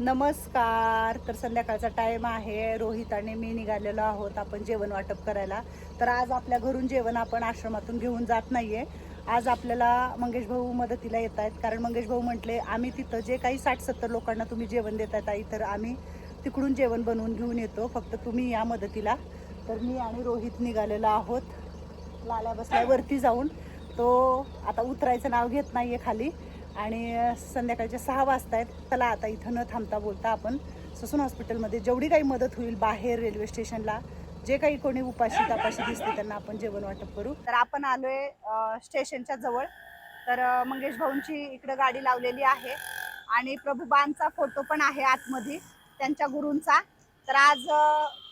नमस्कार. तर संध्याकाळचा टाइम आहे. रोहित आणि मी निघालेलो आहोत आपण जेवण वाटप करायला. तर आज आपल्या घरून जेवण आपण आश्रमातून घेऊन जात नाहीये. आज आपल्याला मंगेश भाऊ मदतीला येत आहेत. कारण मंगेश भाऊ म्हटले आम्ही तिथं जे काही साठ सत्तर लोकांना तुम्ही जेवण देत आई तर आम्ही तिकडून जेवण बनवून घेऊन येतो. फक्त तुम्ही या मदतीला. तर मी आणि रोहित निघालेलो आहोत. लाल्या बसल्यावरती वरती जाऊन. तो आता उतरायचं नाव घेत नाहीये खाली. आणि संध्याकाळच्या सहा वाजता आहेत. त्याला आता इथं न थांबता बोलता आपण. ससून हॉस्पिटलमध्ये जेवढी काही मदत होईल बाहेर रेल्वे स्टेशनला जे काही कोणी उपाशी तापाशी दिसते त्यांना आपण जेवण वाटप करू. तर आपण आलोय स्टेशनच्या जवळ. तर मंगेश भाऊंची इकडं गाडी लावलेली आहे आणि प्रभुबांचा फोटो पण आहे आतमध्ये त्यांच्या गुरूंचा. तर आज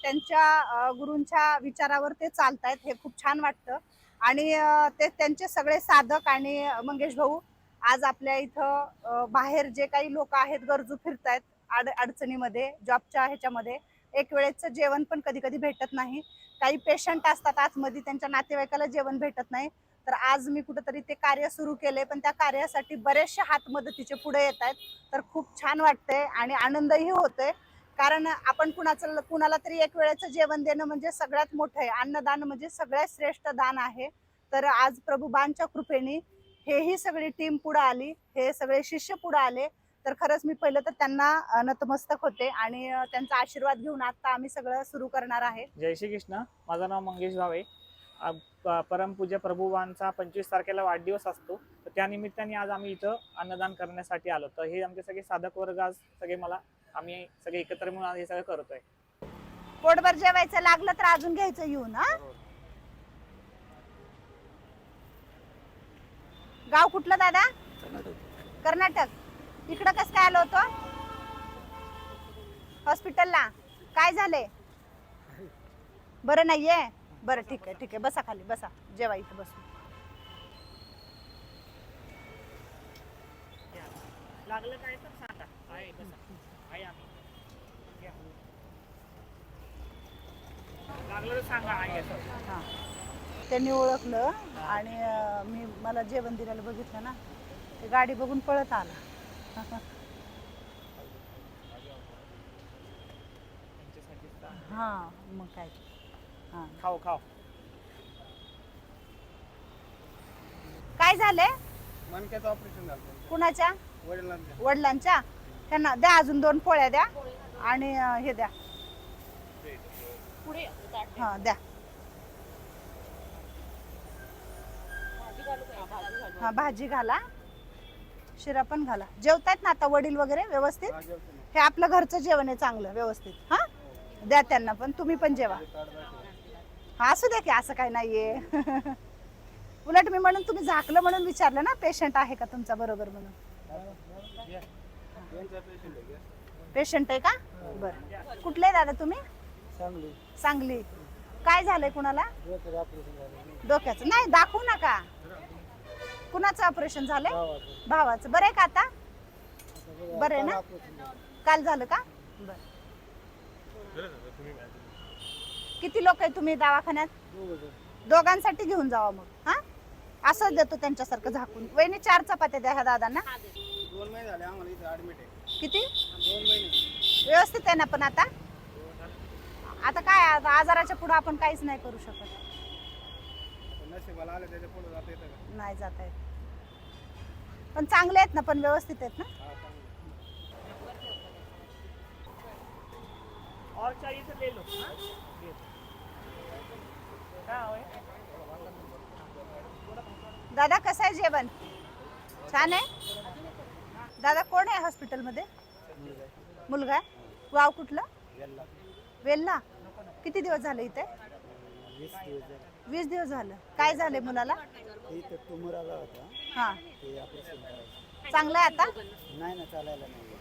त्यांच्या गुरूंच्या विचारावर ते चालतायत हे खूप छान वाटतं. आणि ते त्यांचे सगळे साधक आणि मंगेश भाऊ आज आपल्या इथं बाहेर जे काही लोक आहेत गरजू फिरतायत अड अडचणीमध्ये जॉबच्या ह्याच्यामध्ये एक वेळेचं जेवण पण कधी कधी भेटत नाही. काही पेशंट असतात आतमध्ये त्यांच्या नातेवाईकाला जेवण भेटत नाही. तर आज मी कुठंतरी ते कार्य सुरू केले पण त्या कार्यासाठी बरेचसे हात मदतीचे पुढे येत आहेत. तर खूप छान वाटतंय आणि आनंदही होतोय. कारण आपण कुणाचं कुणाला तरी एक वेळेचं जेवण देणं म्हणजे सगळ्यात मोठं आहे. अन्नदान म्हणजे सगळ्यात श्रेष्ठ दान आहे. तर आज प्रभुबांच्या कृपेने हेही सगळी टीम पुढे आली हे सगळे शिष्य पुढे आले. तर खरंच मी पहिलं तर त्यांना नतमस्तक होते आणि त्यांचा आशीर्वाद घेऊन आता आम्ही सगळं सुरू करणार आहे. जय श्री कृष्ण. माझं नाव मंगेश भावे. परमपूज्य प्रभुवांचा पंचवीस तारखेला वाढदिवस असतो. तर त्या निमित्ताने आज आम्ही इथं अन्नदान करण्यासाठी आलो. तर हे आमचे सगळे साधक वर्ग आज सगळे मला आम्ही सगळे एकत्र मिळून आज हे सगळं करतोय. पोटभर जेवायचं लागलं तर अजून घ्यायचं येऊन हा. गाव कुठलं दादा? कर्नाटक. इकडं कसं काय आलो होतो? हॉस्पिटलला. काय झाले? बरं नाहीये? बरं ठीक आहे ठीक आहे. बसा खाली बसा. जेवा इथं बसू लागलं काय तर सांगा. आहे बसा. आहे आम्ही. लागलं तर सांगा आहे हा. त्यांनी ओळखलं आणि अं, मी मला जेवण दिलेलं बघितलं ना ते गाडी बघून पळत आला. हा मग काय. हा. खाऊ खाऊ काय झालंय? मणक्याचं ऑपरेशन झालं. कुणाच्या? वडिलांच्या. वडिलांच्या? त्यांना द्या अजून दोन पोळ्या द्या आणि अं, हे द्या. हा द्या. हा भाजी घाला. शिरा पण घाला. जेवतायत ना आता वडील वगैरे व्यवस्थित? हा, आपलं घरचं जेवण आहे चांगलं व्यवस्थित. हा? द्या त्यांना पण तुम्ही पण जेवा. हा असू द्या की असं काय नाहीये. उलट मी म्हणून तुम्ही झाकलं म्हणून विचारलं ना पेशंट आहे का तुमचा बरोबर म्हणून? पेशंट आहे का? बरं. कुठले दादा तुम्ही? चांगली सांगली. काय झालंय कुणाला? डोक्याचं. नाही दाखवू नका. कुणाचं ऑपरेशन झालंय. भावाचं. बरं आहे का आता? बरं आहे ना? काल झालं. का? बरं. किती लोक आहे तुम्ही दवाखान्यात. दोघांसाठी घेऊन जावा मग हा? असंच देतो त्यांच्यासारखं झाकून. वहिनी चार चपात्या द्या ह्या दादांना. दोन महिने झाले आम्हाला इथं ऍडमिट आहे. किती? दोन महिने. व्यवस्थित आहे ना पण आता? आता काय आता आजाराच्या पुढे आपण काहीच नाही करू शकत. आता नशिबाला आलं त्याच्या पुढे जाता येतं का? नाही जात आहेत पण चांगले आहेत ना पण व्यवस्थित आहेत ना? और चाहिए तो ले लो दादा कसं आहे जेवण? छान आहे? दादा कोण आहे हॉस्पिटलमध्ये? मुलगा आहे? गाव कुठलं? वेल्ला. किती दिवस झाले इथे? वीस दिवस झालं. काय झालंय मुलाला? इथं तुमराला होता. हा. ते ऑपरेशन करायचं चांगलं आहे आता? नाही ना चालायला नाही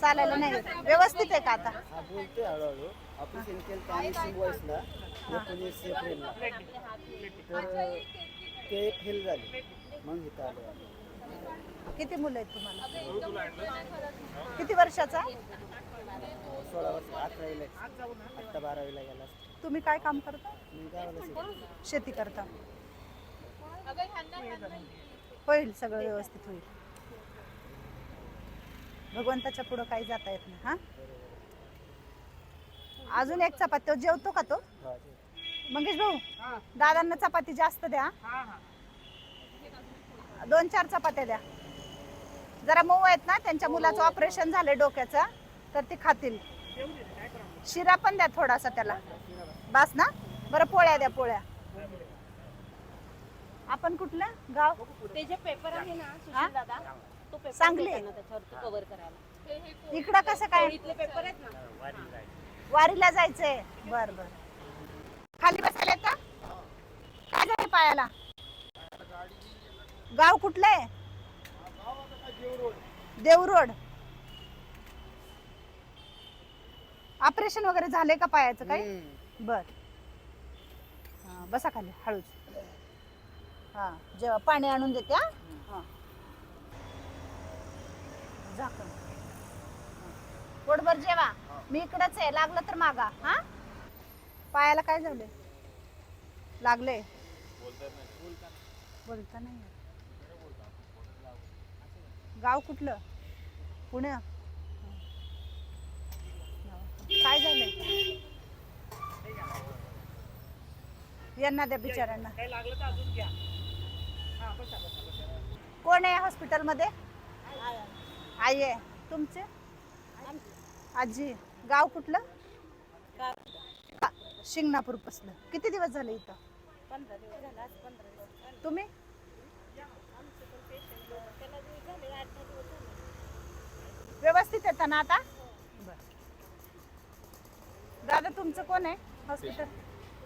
चालायला नाही येत. व्यवस्थित आहे का आता? हा बोलतोय हळूहळू. ऑपरेशन केलं तर आम्ही सिंबॉईसला एकोणीस एप्रिलला तर ते फेल झाले. मग इथं आलो आम्ही. किती मुलं आहेत तुम्हाला? किती वर्षाचा? सोळा वर्ष अकरावीला आत्ता बारावीला गेला. तुम्ही काय काम करता? मी गावाला शिकलो. शेती करता. होईल सगळं व्यवस्थित होईल. भगवंताच्या पुढं काही जाता येत नाही हा? अजून एक चपाती जेवतो का तो? मंगेश भाऊ दादांना चपाती जास्त द्या. दोन चार चपात्या द्या. जरा मऊ आहेत ना त्यांच्या मुलाचं ऑपरेशन झालंय डोक्याचं तर ते खातील. शिरा पण द्या थोडासा त्याला. बास ना? बरं पोळ्या द्या पोळ्या. आपण कुठलं? गाव? ते जे पेपर आहे ना? सुशील दादा तो पेपर सांगली. कव्हर करायला. इकडं कसं काय? इथले पेपर आहेत ना. वारीला जायचंय. बर बर. खाली बसायला येतं? काय झालं पायाला? गाव कुठलं आहे? देव रोड ऑपरेशन वगैरे झालंय का पायाचं काही? बर. बसा खाली हळूच. हा जेव्हा पाणी आणून देते हा? झाकण. पोटभर जेवा. मी इकडच आहे. लागलं तर मागा हा? पायाला काय झालंय? लागले बोलता नाही. येत. गाव कुठलं? पुणे? काय झालंय? यांना द्या बिचाऱ्यांना. काही लागलं तर अजून घ्या. कोण आहे हॉस्पिटलमध्ये? आई आहे. तुमचे? आजी. गाव कुठलं? शिंगणापूर पसलं किती दिवस झाले इथं? तुम्ही? व्यवस्थित येतं ना आता? दादा तुमचं कोण आहे? हॉस्पिटल?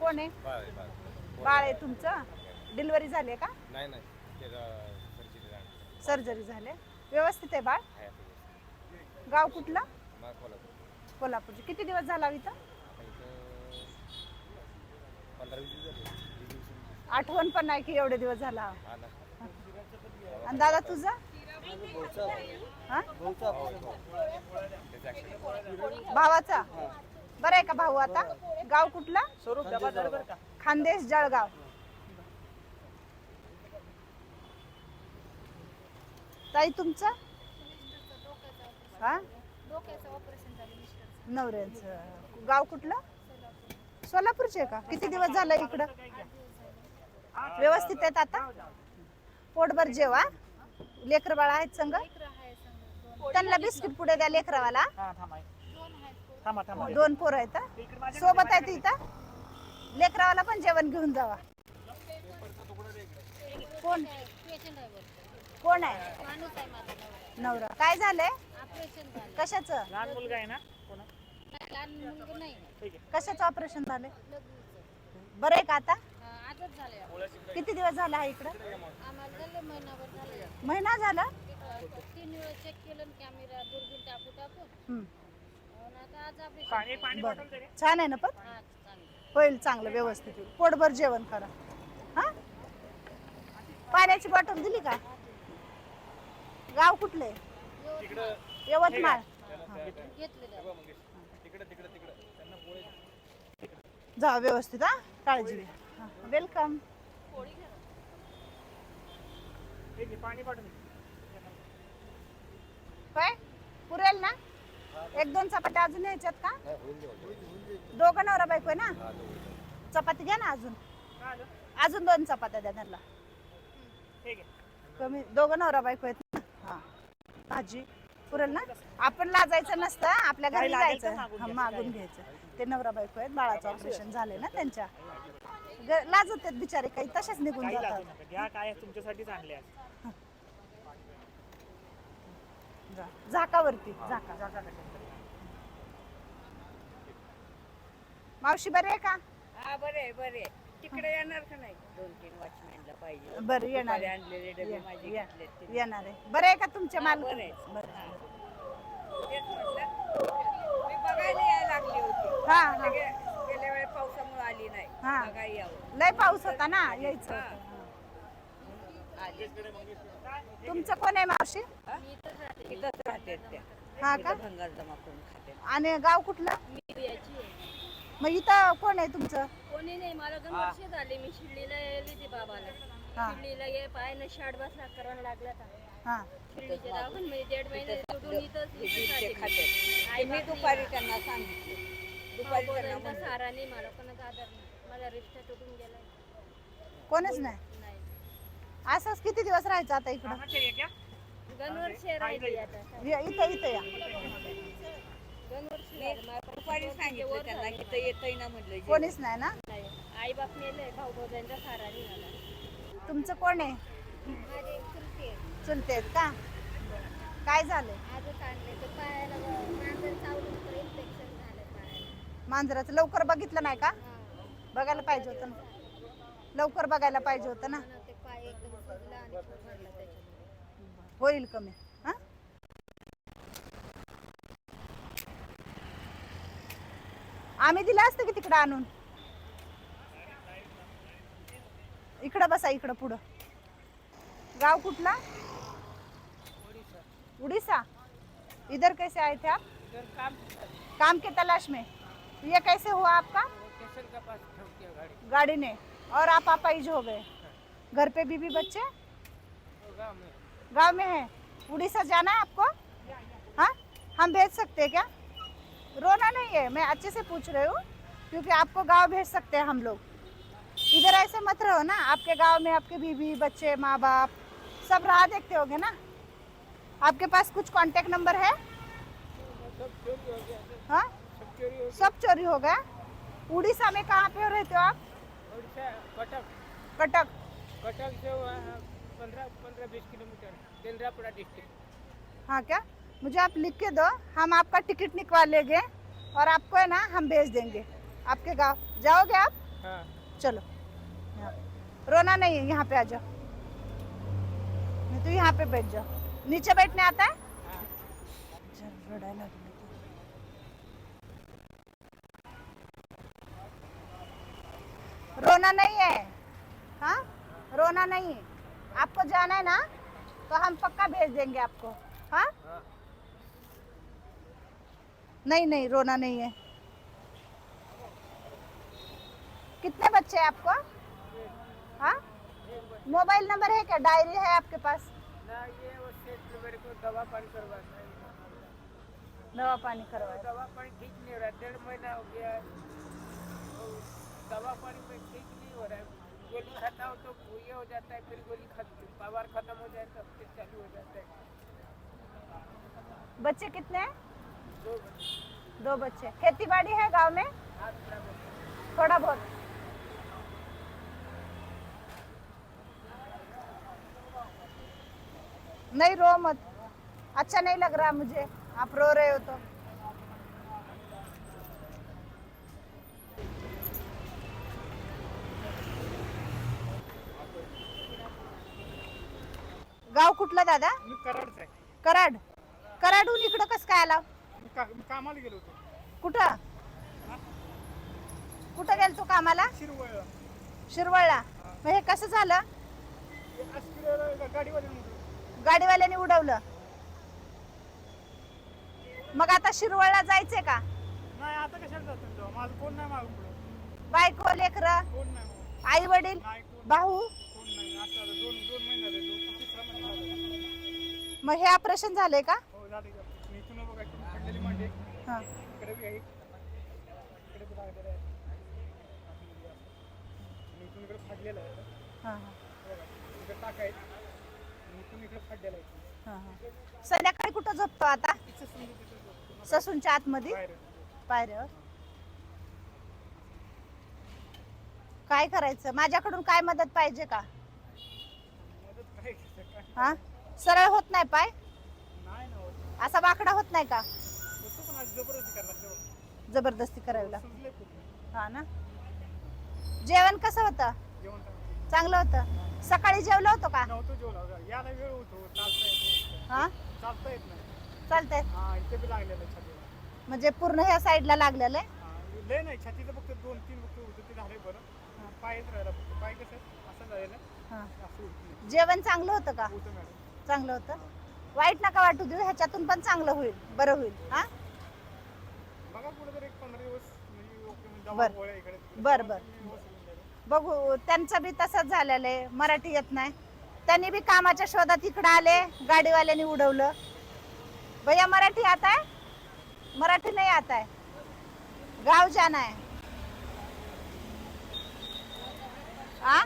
कोण आहे. बाळ आहे तुमचं? डिलिव्हरी झाली आहे का? नाही नाही. सर्जरी झाली. व्यवस्थित आहे बाळ? गाव कुठलं? कोल्हापूर. कोल्हापूरचे. किती दिवस झाला इथं? आता इथं आठवण पण नाही की एवढे दिवस झाला. हा आणि दादा तुझं? हा? भावाचा? बरं आहे का भाऊ आता? गाव कुठला? खानदेश जळगाव. ताई तुमचं? हा? नवऱ्याचं. गाव कुठलं? सोलापूरचे आहे का? किती दिवस झालं इकडं? व्यवस्थित आहेत आता? पोटभर जेवा? लेकर बाळा आहेत संग? त्यांना बिस्किट पुढे द्या लेकरावाला. दोन पोरं आहेत सोबत आहेत इथं? लेकरावाला पण जेवण घेऊन जावा. कोण. कोण आहे? माणूस आहे माझा नवरा. नवरा काय झालंय? ऑपरेशन झालं. कशाचं? लहान मुलगा आहे ना? कोणा? नाही, लहान मुलगा नाही. ठीक आहे. कशाचं ऑपरेशन झालंय? लग्नाचं. बरं आहे का आता? आजच झालं किती दिवस झाला हा इकडं? आम्हाला झालं महिनाभर झालं महिना झाला? तीन वेळा चेक केलं ना कॅमेरा दुर्बीन टाकू टाकून. हम्म. आणि आता आज ऑपरेशन पाणी पाणी बरं. बॉटल तरी? छान आहे ना पण? हा होईल चांगलं व्यवस्थित होईल. पोटभर जेवण करा. हा? पाण्याची बॉटल दिली का? गाव कुठले यवतमाळ. जा व्यवस्थित हा? काळजी घ्या वेलकम काय पुरेल ना? एक दोन चपात्या अजून यायच्यात का? दोघं नवरा बायको आहे ना? चपाती घ्या ना अजून. अजून दोन चपात्या द्या त्यांना. कमी दोघं नवरा बायको आहेत भाजी पुरेल ना? आपण लाजायचं नसतं आपल्या घरी जायचं. मागून हा, घ्यायचं, मागून घ्यायचं. ते नवरा बायको आहेत बाळाचं ऑपरेशन झालंय ना त्यांच्या. ग- लाजत आहेत बिचारे काही तसेच निघून काही लागू जातात. नका. घ्या काय आहे जा. झाकावरती झाका. मावशी बरे आहे का? हा बरे बरे तिकडे येणार का नाही? दोन तीन वॉचमॅनला पाहिजे. बरं येणार. दुपारी आहे. आणलेले डबे ये- माझे ये- घेतलेत ते. येणार आहे. बरे आहे का तुमचे हा, माल बरे तेच म्हटलं. मी बघायला यायला लागली होती. हा हा. गे- गेल्या वेळी पावसामुळे आली नाही. हा. बघायला यावं. लय पाऊस होता ना? यायचं हा. आली. तुमचं कोण आहे मावशी? मी इथंच राहते इथंच राहते त्या. हा का? भंगार जमा करून खाते. आणि गाव कुठलं? आहे. मग इथं कोण आहे तुमचं? कोणी नाही मला दोन वर्ष झाले. मी शिर्डीला गेली ती बाबाला. शिर्डीला ये पाय ना शाड बसला करायला लागला हा. दीड महिने सोडून इथंच आई मी बाप दुपारी नाही त्यांना सांगितलं मला. दुपारी भाऊ त्यांना बहिणीचा म्हणलं. सहारा नाही मला कोणाचा आधार नाही. माझा रिश्ता तुटून गेलाय कोणच नाही. नाही. असंच किती दिवस राहायचं आता इकडं? कामाचे आहे क्या? दोन वर्ष राहिली आता. इथं इथं या. दोन वर्ष मी झाली. दुपारी सांगितलं त्यांना की तर येतही ना म्हटलं जेवण. कोणीच नाही ना? नाही. आई बाप मेले भाऊ भाऊजांचा सहारा नाही मला तुमचं कोण आहे? माझे चुलते चुलते आहेत का? काय झालंय? आजच आणले तर पायाला मांजर चावलं तर इन्फेक्शन झालं पायाला. मांजराचं लवकर बघितलं नाही का? हा. बघायला पाहिजे होतं ना. लवकर बघायला पाहिजे होतं ना. म्हणून ते पाय एकदम सुजला आणि तो भरला त्याच्यामुळे. होईल कमी हा आम्ही दिलं असतं की तिकडं आणून? इकडं बसा इकडं पुढं. गाव कुठला? उड़ीसा. इधर कैसे आए थे आप? काम के तलाश में। ये कैसे हुआ आपका? गाड़ी। ने। और आप अपाइज हो गए? घर पे बीबी बच्चे? गांव में है। उड़ीसा जाना है आपको? हाँ? हम भेज सकते हैं क्या? रोना नहीं है मैं अच्छे से पूछ रही हूँ क्योंकि आपको गाँव भेज सकते हैं हम लोग। इधर ऐसे मत रहो ना आपके गाँव में आपके बीबी बच्चे माँ बाप सब राह देखते होगे ना। आपके पास कुछ कांटेक्ट नंबर है? हाँ? सब चोरी हो गया? उड़ीसा में कहाँ पे रहते हो आप? कटक। कटक। कटक से पंद्रह पंद्रह बीस किलोमीटर केंद्रापड़ा डिस्ट्रिक्ट। हाँ क्या? मुझे आप लिख के दो हम आपका टिकट निकवा लेंगे और आपको है ना हम भेज देंगे। आपके गाँव जाओगे आप? हाँ। चलो। रोना नहीं है यहाँ पे आ जाओ। नहीं तो यहाँ पे बैठ जाओ। नीचे बैठने आता है? ती. रोना नहीं है। हाँ? रोना नहीं आपको जाना है ना तो हम पक्का भेज देंगे आपको। हाँ। नहीं नहीं रोना नहीं है। कितने बच्चे हैं आपको? हाँ? मोबाइल नंबर है क्या? डायरी है आपके पास? ना ये वो मेरे को दवा पानी करवाना है। दवा पानी करवाए दवा पानी ठीक नहीं हो रहा डेढ़ महीना हो गया दवा पानी में ठीक नहीं हो रहा है। गोली खाता हो तो ये हो जाता है फिर गोली खत्म पावर खत्म हो जाए तो फिर चालू हो जाता है। बच्चे कितने हैं? दो बच्चे। खेती बाड़ी है गांव में? थोड़ा बहुत। नहीं रो मत। अच्छा नहीं लग रहा मुझे। आप रो रहे हो तो। गाव कुठलं दादा? आहे. कराड. कराडहून इकडं कसं काय आला? का- कामाला गेलो होतो. कुठं? कुठं गेल तू कामाला? शिरवळ. शिरवळला. मग हे कसं झालं? गाडीवाले गाडीवाल्याने उडवलं. मग आता शिरवळला जायचंय का? नाही आता कशाला जातो तो? माझं कोण नाही मागून पुढं. बायको लेकर? कोण नाही मागून. आई वडील? नाही कोण भाऊ? कोण नाही. आता दोन दोन महिने झाले. दोन तिसरा महिना झाला. मग हे ऑपरेशन झालंय का झाले का मी इथून बघा इथून पडलेली मांडी आहे. हा. इकडे बी आहे इकडे बी लागलेलं आहे आणि इथून इकडे फाडलेलं आहे. हा, हा, बघा इकडे टाक आहेत आणि इथून इकडे फाडलेलं आहे. हा, हा. संध्याकाळी कुठं झोपतो आता? इथं समजू तिथं झोपतो. ससूनच्या आतमध्ये? बाहेर. पायऱ्यावर काय करायचं? माझ्याकडून काय मदत पाहिजे का? मदत काय करायचं, काय? हा? सरळ होत नाही पाय? नाही ना होत. असा वाकडा होत नाही का? जबरदस्ती करावी लागते हा ना? जेवण कसं होतं. चांगलं होतं? सकाळी जेवलं होतं का? हा? चालतंय. म्हणजे पूर्ण ह्या साईडला लागलेलं आहे? लय नाही. छातीचं फक्त दोन तीन फक्त होतं ते झालंय बरं. पायच राहिला फक्त. पाय कसं असं झालेलं जेवण चांगलं होतं का? होतं मॅडम. चांगलं होतं. वाईट नका वाटू देऊ. ह्याच्यातून पण चांगलं होईल. बरं होईल. हा बघा कुठं तर एक पंधरा दिवस म्हणजे ओके म्हणजे दवा बरं. बरं, बरं. बघू त्यांचं बी तसंच झालेलं आहे. मराठी येत नाही. त्यांनी भी कामाच्या शोधात इकडे आले गाडीवाल्याने उडवलं. भैया मराठी आता है मराठी नहीं आता है गांव जाना है आ?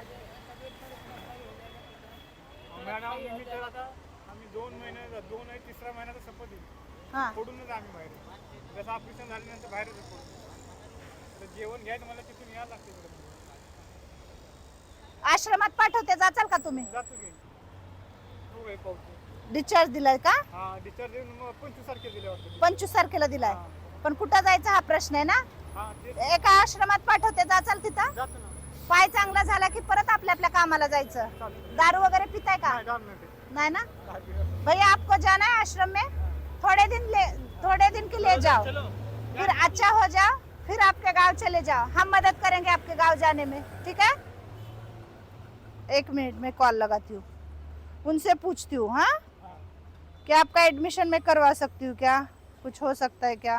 मॅडम मी तर आता. आम्ही दोन महिने दोन आहे तिसरा महिन्याचा शपथ हा. पडूनच आम्ही बाहेर. जसं ऑपरेशन झाल्यानंतर बाहेरच तर जेवण घ्यायचं मला तिथून यायला लागते इकडे. आश्रमात पाठवते जाचाल का तुम्ही? जातो की. हो आहे पाऊस डिस्चार्ज दिलाय का? हा डिस्चार्ज देऊन मग पंचवीस तारखेला दिले वाटतं पंचवीस तारखेला दिलाय. पण कुठं जायचा हा प्रश्न आहे ना? हा ते एका आश्रमात पाठवते जाचाल तिथं? जातो ना. पाय चांगला झाला की परत आपल्या आपल्या कामाला जायचं? दारू वगैरे पिताय का? नाही जात नाही ते. नहीं ना. भैया आपको जाना है आश्रम में? थोड़े दिन ले थोड़े दिन के लिए जाओ। फिर अच्छा हो जाओ फिर आपके गांव चले जाओ। हम मदद करेंगे आपके गांव जाने में ठीक है? एक मिनट में कॉल लगाती हूँ। उनसे पूछती हूँ हाँ? क्या आपका एडमिशन में करवा सकती हूँ क्या? कुछ हो सकता है क्या?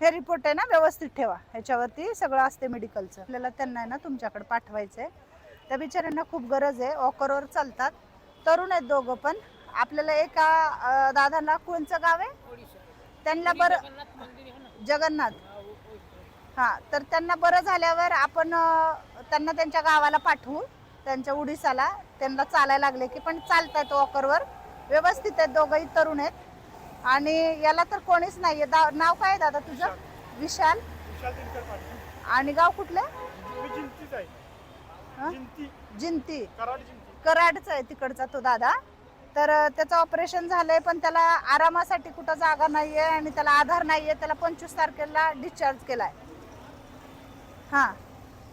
हे रिपोर्ट आहे ना व्यवस्थित ठेवा। ह्याच्यावरती सगळं असते मेडिकलचं आपल्याला त्यांना आहे ना तुमच्याकडे पाठवायचं आहे त्या बिचाऱ्यांना खूप गरज आहे. ऑकरवर चालतात. तरुण आहेत दोघं पण. आपल्याला एका दादांना कोणचं गाव आहे? त्यांना बरं जगन्नाथ. हा तर त्यांना बरं झाल्यावर आपण त्यांना त्यांच्या गावाला पाठवू त्यांच्या उडीसाला. त्यांना चालायला लागले की पण चालतायत वॉकरवर व्यवस्थित आहेत दोघंही तरुण आहेत. आणि याला तर कोणीच नाहीये. दा- नाव काय आहे दादा तुझं? विशाल. आणि गाव कुठलं? आहे. जिंती. कराडचा आहे तिकडचा तो दादा. तर त्याचं ऑपरेशन झालंय पण त्याला आरामासाठी कुठं जागा नाहीये आणि त्याला आधार नाहीये त्याला पंचवीस तारखेला डिस्चार्ज केलाय. हां.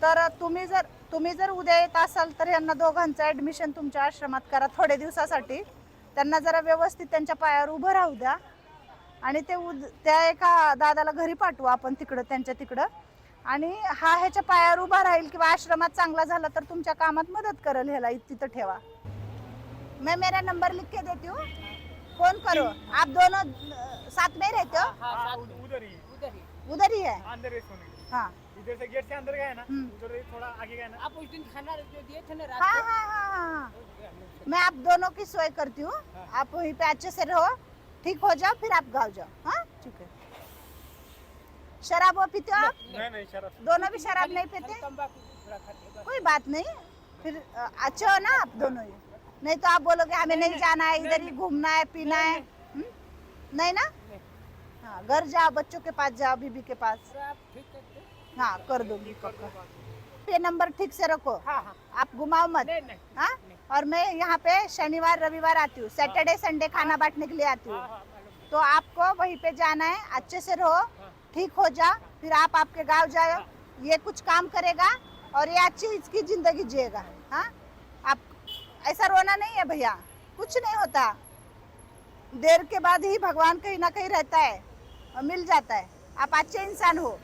तर तुम्ही जर तुम्ही जर उद्या येत असाल तर यांना दोघांचं ॲडमिशन तुमच्या आश्रमात करा थोडे दिवसासाठी. त्यांना जरा व्यवस्थित त्यांच्या पायावर उभं राहू द्या. आणि ते उद त्या एका दादाला घरी पाठवू आपण तिकडं त्यांच्या तिकडं. आणि हा ह्याच्या पायावर उभा राहील किंवा आश्रमात चांगला झाला तर तुमच्या कामात मदत करेल ह्याला तिथं ठेवा. मैं मेरा नंबर लिख के देती हूँ। फ़ोन करो। आप दोनों साथ में रहते हो? हाँ उध- उधर ही। उधर ही। है अंदर है सोने हाँ। इधर से गेट से अंदर गए ना हम्म। उधर थोड़ा आगे गए ना। आप उस दिन खाना जो दिए थे ना रात हाँ हाँ हाँ हाँ हाँ। मैं आप दोनों की सोई करती हूँ। आप वहीं पे अच्छे से रहो। ठीक हो जाओ फिर आप गाँव जाओ। हाँ? ठीक है। शराब वो पीते हो आप? नहीं नहीं शराब। दोनों भी शराब नहीं पीते? कोई बात नहीं। फिर अच्छे हो ना आप दोनों ही नहीं तो आप बोलोगे हमें नहीं जाना है इधर ही घूमना है पीना है। हम्म? नहीं ना? हाँ घर जाओ बच्चों के पास जाओ बीबी के पास। हाँ कर दूँगी पक्का। ये नंबर ठीक से रखो। हाँ हाँ। आप घुमाओ मत। नहीं नहीं हाँ? और मैं यहाँ पे शनिवार रविवार आती हूँ। सैटरडे संडे खाना बांटने के लिए आती हूँ। हाँ हाँ तो आपको वहीं पे जाना है अच्छे से रहो ठीक हो जाओ फिर आप आपके गाँव जाओ। ये कुछ काम करेगा और ये अच्छी इसकी ज़िंदगी जिएगा। हाँ? ऐसा रोना नहीं है भैया। कुछ नहीं होता। देर के बाद ही भगवान कहीं ना कहीं रहता है और मिल जाता है। आप अच्छे इंसान हो।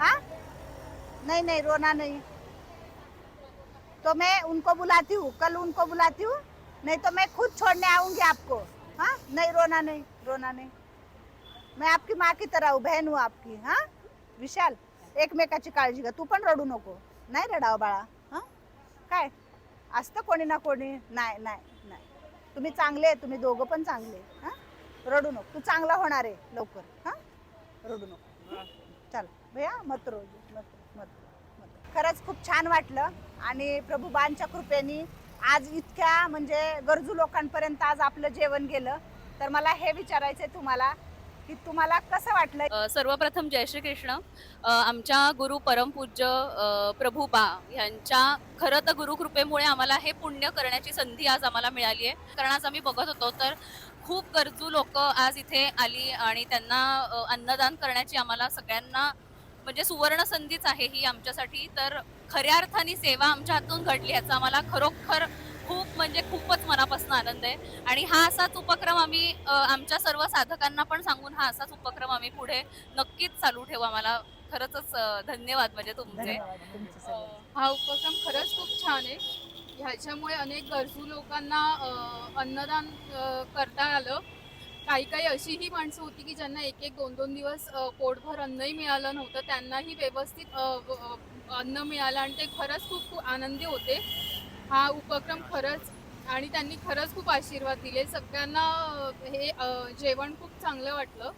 हाँ? नहीं नहीं, रोना नहीं। तो मैं उनको बुलाती हूँ। कल उनको बुलाती हूँ। नहीं तो मैं खुद छोड़ने आऊँगी आपको। हाँ? नहीं, रोना नहीं रोना नहीं। मैं आपकी माँ की तरह हूँ, बहन हूँ आपकी। हाँ? विशाल, एक एकमेकाची काळजी घ्या तू पण रडू नको। नाही रडावं बाळा। हाँ? काय? असतं कोणी ना कोणी. नाही नाही नाही. तुम्ही चांगले तुम्ही दोघं पण चांगले हां? रडू नको. तू चांगला होणार आहे लवकर हां? रडू नको. चल भैया मत रोज मत मत मत. खरंच खूप छान वाटलं आणि प्रभुबांच्या कृपेने आज इतक्या म्हणजे गरजू लोकांपर्यंत आज आपलं जेवण गेलं. तर मला हे विचारायचं आहे तुम्हाला की तुम्हाला कसं वाटलं सर्वप्रथम जय श्री कृष्ण आमच्या गुरु परमपूज्य प्रभूबा प्रभुबा यांच्या खरं तर गुरुकृपेमुळे आम्हाला हे पुण्य करण्याची संधी आज आम्हाला मिळाली आहे कारण आज आम्ही बघत होतो तर खूप गरजू लोक आज इथे आली आणि त्यांना अन्नदान करण्याची आम्हाला सगळ्यांना म्हणजे सुवर्ण संधीच आहे ही आमच्यासाठी. तर खऱ्या अर्थाने सेवा आमच्या हातून घडली याचा आम्हाला खरोखर खूप म्हणजे खूपच मनापासून आनंद आहे. आणि हा असाच उपक्रम आम्ही आमच्या सर्व साधकांना पण सांगून हा असाच उपक्रम आम्ही पुढे नक्कीच चालू ठेवू. आम्हाला खरंच धन्यवाद म्हणजे तुमचे. सगळे. हा. उपक्रम खरंच खूप छान आहे. ह्याच्यामुळे अनेक गरजू लोकांना अन्नदान करता आलं. काही काही अशीही माणसं होती की ज्यांना एक एक दोन दोन दिवस पोटभर अन्नही मिळालं नव्हतं. त्यांनाही व्यवस्थित अन्न मिळालं आणि ते खरंच खूप खूप आनंदी होते. हा उपक्रम खरंच आणि त्यांनी खरंच खूप आशीर्वाद दिले. सगळ्यांना हे जेवण खूप चांगलं वाटलं.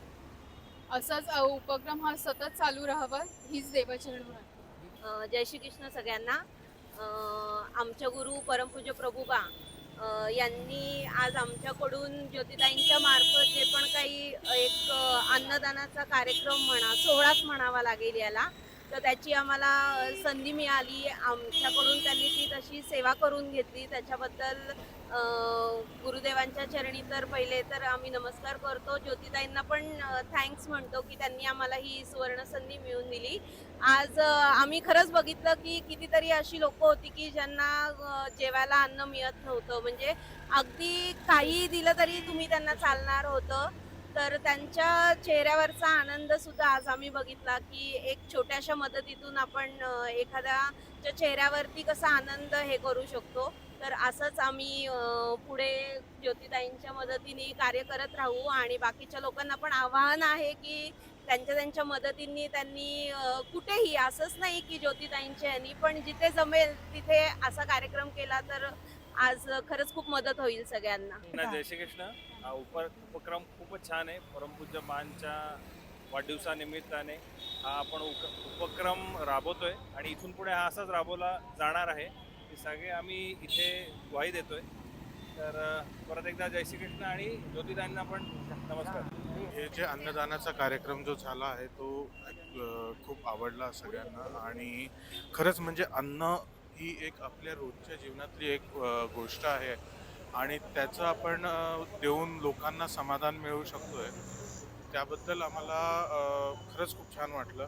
असाच उपक्रम हा सतत चालू राहावा हीच देवाचरण जय श्री कृष्ण सगळ्यांना आमच्या गुरु परमपूज्य प्रभुबा यांनी आज आमच्याकडून ज्योतिताईंच्या मार्फत जे पण काही एक अन्नदानाचा कार्यक्रम म्हणा सोहळाच म्हणावा लागेल याला. तर त्याची आम्हाला संधी मिळाली. आमच्याकडून त्यांनी ती तशी सेवा करून घेतली. त्याच्याबद्दल गुरुदेवांच्या चरणी तर पहिले तर आम्ही नमस्कार करतो. ज्योतिताईंना पण थँक्स म्हणतो की त्यांनी आम्हाला ही सुवर्ण संधी मिळून दिली. आज आम्ही खरंच बघितलं की कितीतरी अशी लोक होती की ज्यांना जेवायला अन्न मिळत नव्हतं. म्हणजे अगदी काही दिलं तरी तुम्ही त्यांना चालणार होतं. तर त्यांच्या चेहऱ्यावरचा आनंद सुद्धा आज आम्ही बघितला की एक छोट्याशा मदतीतून आपण एखाद्याच्या चेहऱ्यावरती कसा आनंद हे करू शकतो. तर असंच आम्ही पुढे ज्योतिताईंच्या मदतीने कार्य करत राहू आणि बाकीच्या लोकांना पण आवाहन आहे की त्यांच्या त्यांच्या मदतींनी त्यांनी कुठेही असंच नाही की ज्योतिताईंच्या यांनी पण जिथे जमेल तिथे असा कार्यक्रम केला तर आज खरंच खूप मदत होईल सगळ्यांना. जय श्री कृष्ण हा उप उपक्रम खूपच छान आहे. परमपूज्य मानच्या वाढदिवसानिमित्ताने हा आपण उपक्रम राबवतोय आणि इथून पुढे हा असाच राबवला जाणार आहे. हे सगळे आम्ही इथे ग्वाही देतोय. तर परत एकदा जय श्री कृष्ण आणि ज्योतिदांना पण नमस्कार. हे जे अन्नदानाचा कार्यक्रम जो झाला आहे तो खूप आवडला सगळ्यांना आणि खरंच म्हणजे अन्न ही एक आपल्या रोजच्या जीवनातली एक गोष्ट आहे. आणि त्याचं आपण देऊन लोकांना समाधान मिळवू शकतोय. त्याबद्दल आम्हाला खरंच खूप छान वाटलं.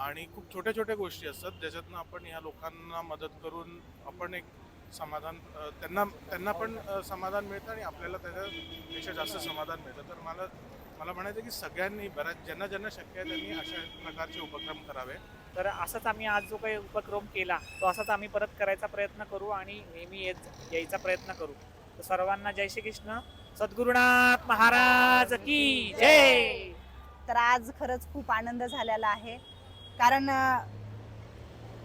आणि खूप छोट्या छोट्या गोष्टी असतात ज्याच्यातनं आपण ह्या लोकांना मदत करून आपण एक समाधान त्यांना त्यांना पण समाधान मिळतं आणि आपल्याला त्याच्यापेक्षा जास्त समाधान मिळतं. तर मला मला म्हणायचं की सगळ्यांनी बऱ्याच ज्यांना ज्यांना शक्य आहे त्यांनी अशा प्रकारचे उपक्रम करावे. तर असंच आम्ही आज जो काही उपक्रम केला तो असाच आम्ही परत करायचा प्रयत्न करू आणि नेहमी येत यायचा प्रयत्न करू. तर सर्वांना जय श्री कृष्ण सद्गुरुनाथ महाराज की जय! तर आज खरंच खूप आनंद झालेला आहे. कारण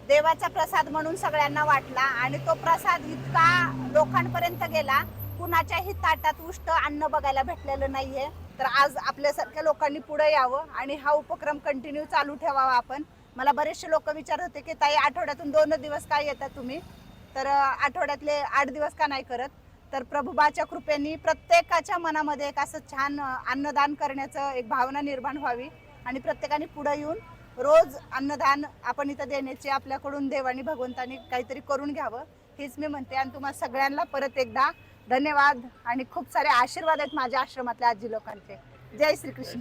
देवाचा प्रसाद म्हणून सगळ्यांना वाटला आणि तो प्रसाद इतका लोकांपर्यंत गेला कुणाच्याही ताटात उष्ट अन्न बघायला भेटलेलं नाहीये. तर आज आपल्यासारख्या लोकांनी पुढे यावं आणि हा उपक्रम कंटिन्यू चालू ठेवावा आपण. मला बरेचसे लोक विचारत होते की ताई आठवड्यातून दोन दिवस काय येतात तुम्ही? तर आठवड्यातले आठ दिवस का नाही करत? तर प्रभुबाच्या कृपेने प्रत्येकाच्या मनामध्ये एक असं छान अन्नदान करण्याचं एक भावना निर्माण व्हावी आणि प्रत्येकाने पुढे येऊन रोज अन्नदान आपण इथं देण्याची आपल्याकडून देवानी भगवंतानी काहीतरी करून घ्यावं हेच मी म्हणते. आणि तुम्हाला सगळ्यांना परत एकदा धन्यवाद आणि खूप सारे आशीर्वाद आहेत माझ्या आश्रमातल्या आजी लोकांचे. जय श्रीकृष्ण.